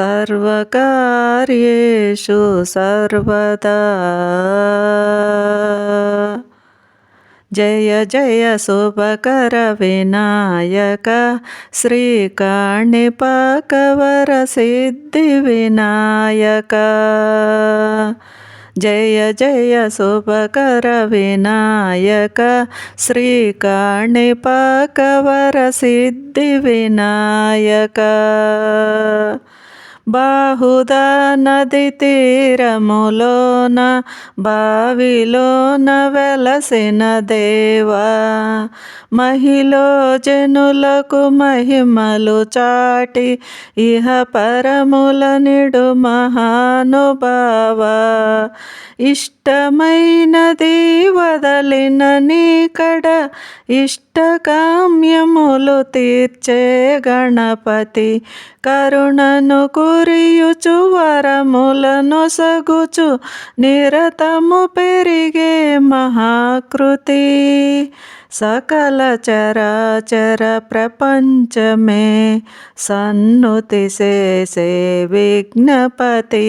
सर्वकार्येषु सर्वदा। जय जय शुभकर विनायक श्रीकाणिपाकवरसिद्धिविनायक। जय जय शुभकर विनायक श्रीकाणिपाकवरसिद्धिविनायक। బాహుదా నది తీరములోన బావిలోన వెలసిన దేవా. మహిలో జనులకు మహిమలు చాటి ఇహ పరముల నిడు మహానుభావా. ఇష్టమైనది వదలిన నీకడ ఇష్టకామ్యములు తీర్చే గణపతి. కరుణను కురియుచు వరములను సగుచు నిరతము పెరిగే మహాకృతి. సకల చరాచర ప్రపంచమే సన్నుతి చేసే విఘ్నపతి.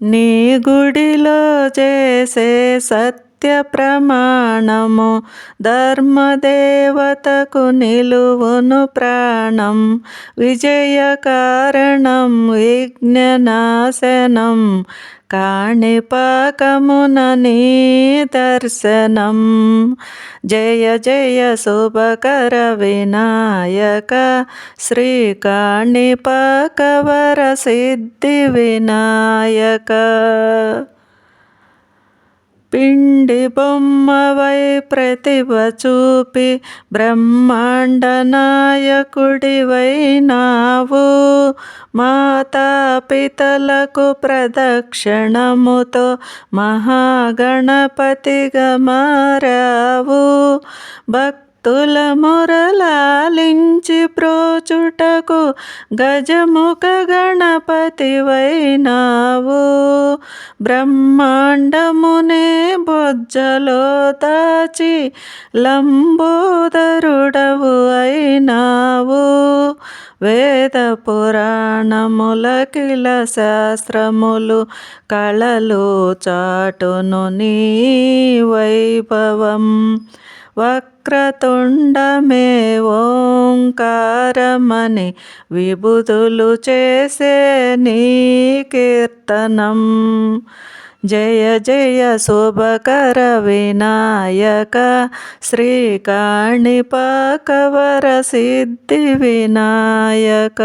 నీ గుడిలో చేసే సత్ నిత్య ప్రమాణము ధర్మదేవతకు నిలువును ప్రాణం విజయ కారణం విఘ్ననాశనం కాణిపాకమున నీ దర్శనం. జయ జయ శుభకర వినాయక శ్రీకాణిపాకవర సిద్ధి వినాయక. పిండి బొమ్మవై ప్రతిభ చూపి బ్రహ్మాండ నాయకుడివైనావు. మాతాపితలకు ప్రదక్షిణముతో మహాగణపతిగా మారావు. భక్ భక్తుల మొరలాలించి ప్రోచుటకు గజముఖ గణపతి వైనావు బ్రహ్మాండమునే బొజ్జలో దాచి లంబోదరుడవు అయినావు. వేద పురాణముల కిల శాస్త్రములు కళలు చాటును నీ వైభవం. వక్రతుండమే ఓంకారమని విభుతులు చేసే నీ కీర్తనం. జయ జయ శుభకర వినాయక శ్రీకాణిపాకవర సిద్ధి వినాయక.